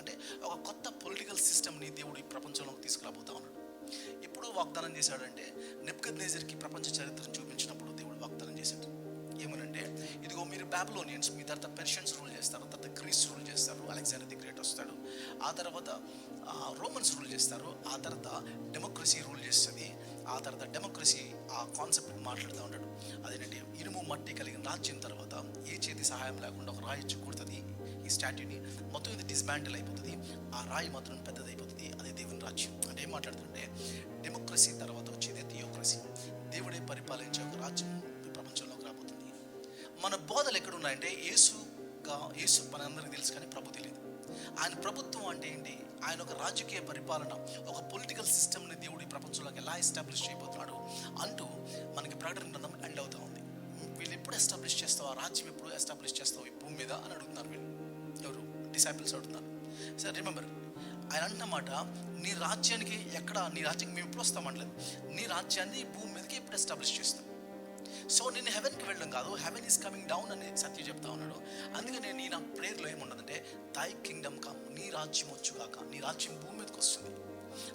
అంటే ఒక కొత్త పొలిటికల్ సిస్టమ్ని దేవుడు ఈ ప్రపంచంలోకి తీసుకురాబోతా ఉన్నాడు. ఎప్పుడు వాగ్దానం చేశాడంటే నెప్కద్ నేజర్కి ప్రపంచ చరిత్రను చూపించినప్పుడు దేవుడు వాగ్దానం చేశాడు. ఏమనంటే ఇదిగో మీరు బ్యాబ్లోనియన్స్ మీ తర్వాత పెర్షియన్స్ రూల్ చేస్తారు తర్వాత గ్రీస్ రూల్ చేస్తారు అలెగ్జాండర్ ది గ్రేట్ వస్తాడు ఆ తర్వాత రోమన్స్ రూల్ చేస్తారు ఆ తర్వాత డెమోక్రసీ రూల్ చేస్తుంది ఆ తర్వాత డెమోక్రసీ ఆ కాన్సెప్ట్ మాట్లాడుతూ ఉంటాడు. అదేంటంటే ఇనుము మట్టి కలిగిన రాజ్యం తర్వాత ఏ చేతి సహాయం లేకుండా ఒక రాయి కొడుతుంది ఈ స్టాట్యూని మొత్తం ఇది డిస్బ్యాండిల్ అయిపోతుంది. ఆ రాయి మాత్రం పెద్దదైపోతుంది. అదే దేవుని రాజ్యం. అంటే ఏం మాట్లాడుతుంటే డెమోక్రసీ తర్వాత వచ్చేది థియోక్రసీ. దేవుడే పరిపాలించే ఒక రాజ్యం ప్రపంచంలోకి రాబోతుంది. మన బోధలు ఎక్కడున్నాయంటే యేసుగా యేసు మనందరికీ తెలుసు కానీ ప్రభు తెలియదు. ఆయన ప్రభుత్వం అంటే ఏంటి? ఆయన ఒక రాజకీయ పరిపాలన ఒక పొలిటికల్ సిస్టమ్ని దేవుడు ఈ ప్రపంచంలోకి ఎలా ఎస్టాబ్లిష్ చేయబోతున్నాడు అంటూ మనకి ప్రకటన గ్రంథం ఎండ్ అవుతా ఉంది. వీళ్ళు ఎప్పుడు ఎస్టాబ్లిష్ చేస్తావు? ఆ రాజ్యం ఎప్పుడు ఎస్టాబ్లిష్ చేస్తావు? ఈ భూమి మీద అని అడుగుతున్నారు వీళ్ళు. డిసైపుల్స్ అడుగుతున్నారు. సార్ రిమెంబర్ ఆయన అంటున్నమాట నీ రాజ్యానికి ఎక్కడ నీ రాజ్యానికి మేము ఎప్పుడు వస్తామనలేదు నీ రాజ్యాన్ని భూమి మీదకి ఎప్పుడు ఎస్టాబ్లిష్ చేస్తాం. సో నేను హెవెన్కి వెళ్ళడం కాదు హెవెన్ ఈస్ కమింగ్ డౌన్ అని సత్య చెప్తా ఉన్నాడు. అందుకని నేను నా ప్రేయర్లో ఏముండదంటే థై కింగ్డమ్ కమ్ నీ రాజ్యం వచ్చుగాక నీ రాజ్యం భూమి మీదకి వస్తుంది.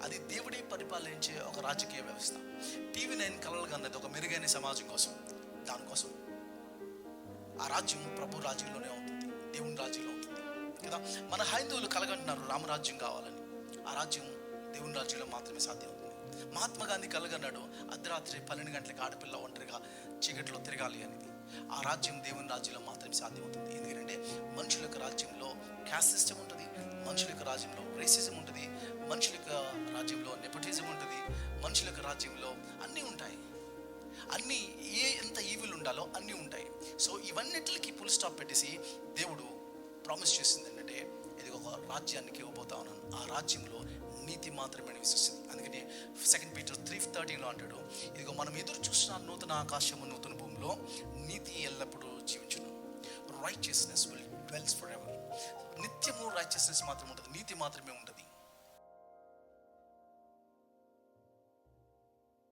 అది దేవుడే పరిపాలించే ఒక రాజకీయ వ్యవస్థ. టీవీ నైన్ కలలుగా అన్నది ఒక మెరుగైన సమాజం కోసం దానికోసం ఆ రాజ్యం ప్రభు రాజ్యంలోనే అవుతుంది దేవుని రాజ్యంలో అవుతుంది. కదా? మన హైందువులు కలగంటున్నారు రామరాజ్యం కావాలని. ఆ రాజ్యం దేవుని రాజ్యంలో మాత్రమే సాధ్యం అవుతుంది మహాత్మా గాంధీ కలగన్నాడు అర్ధరాత్రి పన్నెండు గంటలకు ఆడపిల్ల ఒంటరిగా చీకట్లో తిరగాలి అనేది. ఆ రాజ్యం దేవుని రాజ్యంలో మాత్రమే సాధ్యమవుతుంది. ఎందుకంటే మనుషుల యొక్క రాజ్యంలో క్యాస్ట్ సిస్టమ్ ఉంటుంది మనుషుల యొక్క రాజ్యంలో రేసిజం ఉంటుంది మనుషుల యొక్క రాజ్యంలో నెపటిజం ఉంటుంది మనుషుల యొక్క రాజ్యంలో అన్నీ ఉంటాయి. అన్నీ ఏ ఎంత ఈవిల్ ఉండాలో అన్నీ ఉంటాయి. సో ఇవన్నిటికి ఫుల్ స్టాప్ పెట్టేసి దేవుడు ప్రామిస్ చేసింది ఏంటంటే ఇది ఒక రాజ్యానికి ఇవ్వబోతా ఉన్నాను. ఆ రాజ్యంలో నీతి మాత్రమే విశ్వసింది అందుకని సెకండ్ పీటర్ త్రీ థర్టీన్లో అంటాడు ఇదిగో మనం ఎదురు చూసిన నూతన ఆకాశము నూతన భూమిలో నీతి ఎల్లప్పుడూ జీవించును. Righteousness will dwells for ever నిత్యము రైచియస్నెస్ మాత్రమే ఉంటుంది. నీతి మాత్రమే ఉంటుంది.